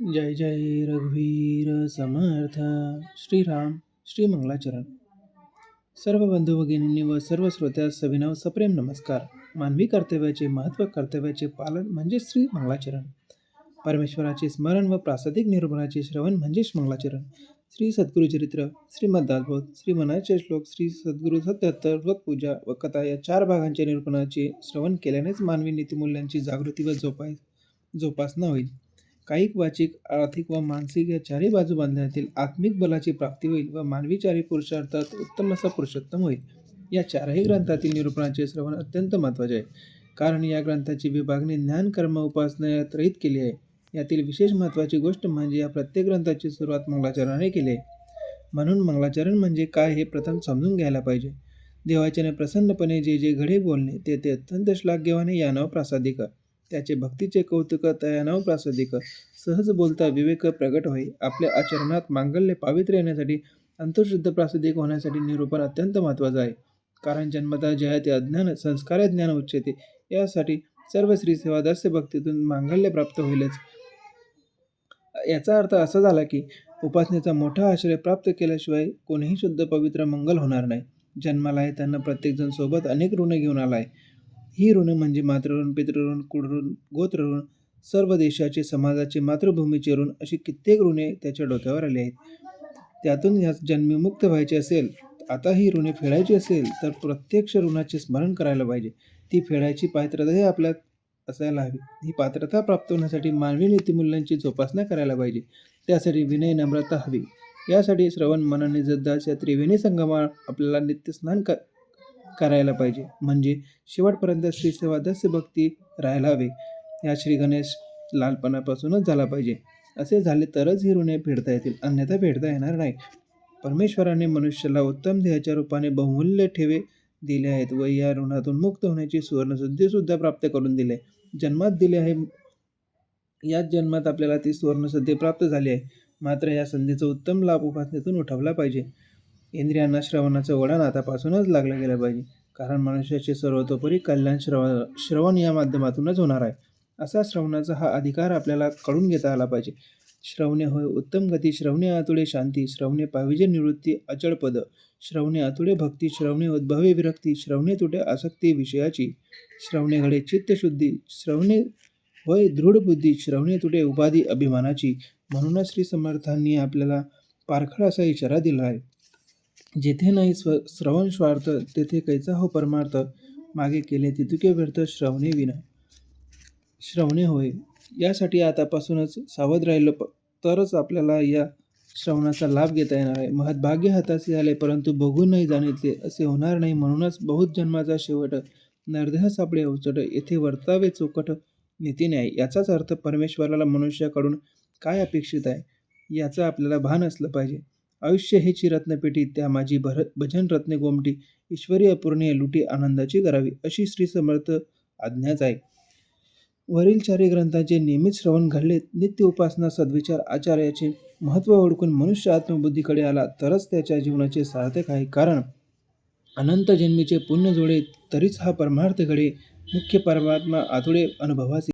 जय जय रघुवीर समर्थ। श्रीराम श्री मंगलाचरण। सर्व बंधू भगिनींनी व सर्व श्रोत्यास सविनव सप्रेम नमस्कार। मानवी कर्तव्याचे महत्त्व कर्तव्याचे पालन म्हणजे श्री मंगलाचरण। परमेश्वराचे स्मरण व प्रासादिक निरूपणाचे श्रवण म्हणजेच मंगलाचरण। श्री सद्गुरुचरित्र श्रीमद्दासबोध श्री मनाचे श्लोक श्री सद्गुरु सत्याहत्तर पूजा व कथा या चार भागांच्या निरूपणाचे श्रवण केल्यानेच मानवी नीतिमूल्यांची जागृती व जोपाय जोपासना होईल। कायिक वाचिक आर्थिक व मानसिक या चारही बाजू बांधण्यातील आत्मिक बलाची प्राप्ती होईल व मानवी चारी पुरुषार्थात उत्तम असा पुरुषोत्तम होईल. या चारही ग्रंथातील निरूपणाचे श्रवण अत्यंत महत्त्वाचे आहे. कारण या ग्रंथाची विभागणी ज्ञान कर्म उपासना या केली आहे. यातील विशेष महत्त्वाची गोष्ट म्हणजे या प्रत्येक ग्रंथाची सुरुवात मंगलाचरणाने केली आहे. म्हणून मंगलाचरण म्हणजे काय हे प्रथम समजून घ्यायला पाहिजे. देवाच्याने प्रसन्नपणे जे जे घडे बोलणे ते ते अत्यंत श्लाघ्यवाने यानव प्रासादिक त्याचे भक्तीचे कौतुक तयानव प्रासादिक सहज बोलता विवेक प्रगट होई आपल्या आचरणात मांगल्य पावित्र्य येण्यासाठी अंतर्शुद्ध प्रासादिक होण्यासाठी निरूपण अत्यंत महत्त्वाचं आहे. कारण जन्मता जयाते अज्ञान संस्कार ज्ञान उच्चते. यासाठी सर्व श्री सेवा दास्य भक्तीतून मांगल्य प्राप्त होईलच. याचा अर्थ असा झाला की उपासनेचा मोठा आश्रय प्राप्त केल्याशिवाय कोणीही शुद्ध पवित्र मंगल होणार नाही. जन्माला येताना प्रत्येकजण सोबत अनेक ऋण घेऊन आला आहे ही ऋण म्हणजे मातृऋण पितृऋण कुळऋण गोत्रऋण सर्व देशाचे समाजाचे मातृभूमीचे ऋण अशी कित्येक ऋणे त्याच्या डोक्यावर आली आहेत. त्यातून ह्या जन्मी मुक्त व्हायचे असेल आता ही ऋणे फेडायची असेल तर प्रत्यक्ष ऋणाचे स्मरण करायला पाहिजे. ती फेडायची पात्रताही आपल्यात असायला हवी. ही पात्रता प्राप्त होण्यासाठी मानवी नीतिमूल्यांची जोपासना करायला पाहिजे. त्यासाठी विनय नम्रता हवी. यासाठी श्रवण मनाने जद्दास या त्रिवेणी संगमा आपल्याला नित्यस्नान कर करायला पाहिजे. म्हणजे शेवटपर्यंत श्री सेवा दस्य भक्ती राहायला हवी या श्री गणेश लहानपणापासूनच झाला पाहिजे. असे झाले तरच ही ऋणे फेडता येतील. अन्यथा फेडता येणार नाही. परमेश्वराने मनुष्याला उत्तम देहाच्या रूपाने बहुमूल्य ठेवे दिले आहेत व या ऋणातून मुक्त होण्याची सुवर्णसुद्धीसुद्धा प्राप्त करून दिले. जन्मात दिले आहे. याच जन्मात आपल्याला ती सुवर्णसंधी प्राप्त झाली आहे. मात्र या संधीचा उत्तम लाभ उपासनेतून उठवला पाहिजे. इंद्रियांना श्रवणाचं वळण आतापासूनच लागलं गेलं पाहिजे. कारण मनुष्याचे सर्वतोपरी कल्याण श्रव श्रवण या माध्यमातूनच होणार आहे. असा श्रवणाचा हा अधिकार आपल्याला कळून घेता आला पाहिजे. श्रवणे होय उत्तम गती श्रवणे आतुळे शांती श्रवणे पाविजे निवृत्ती अचळ पद. श्रवणे आतुळे भक्ती श्रवणे उद्भवे विरक्ती श्रवणे तुटे आसक्ती विषयाची. श्रवणे घडे चित्तशुद्धी श्रवणे होय दृढ बुद्धी श्रवणे तुटे उपाधी अभिमानाची. म्हणूनच श्री समर्थांनी आपल्याला पारखळ असा इशारा दिला आहे. जेथे नाही स्व श्रवण स्वार्थ तेथे कैचा हो परमार्थ? मागे केले तितुके व्यर्थ श्रवणे विना. श्रवणे होय. यासाठी आतापासूनच सावध राहिलो प तरच आपल्याला या श्रवणाचा लाभ घेता येणार आहे. महद्भाग्य हाताशी झाले परंतु बघून नाही जाणितले असे होणार नाही. म्हणूनच बहुत जन्माचा शेवट नरदेह सापडे अवचट येथे वर्तावे चोकट नीतीने आहे याचाच अर्थ परमेश्वराला मनुष्याकडून काय अपेक्षित आहे? याचं आपल्याला भान असलं पाहिजे. आयुष्य हे चिरत्नपेटी त्या माझी भर भजन रत्ने गोमटी ईश्वरी अपूर्णीय लुटी आनंदाची करावी अशी श्री समर्थ आज्ञाच आहे. वरील चारी ग्रंथांचे नियमित श्रवण घडले नित्य उपासना सद्विचार आचार्याचे महत्त्व ओळखून मनुष्य आत्मबुद्धीकडे आला तरच त्याच्या जीवनाचे सार्थक आहे. कारण अनंत जन्मीचे पुण्य जोडे तरीच हा परमार्थ घडे मुख्य परमात्मा आतुडे अनुभवासी